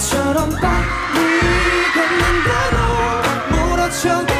너처럼 빨리 걷는다고 몰아쳐 내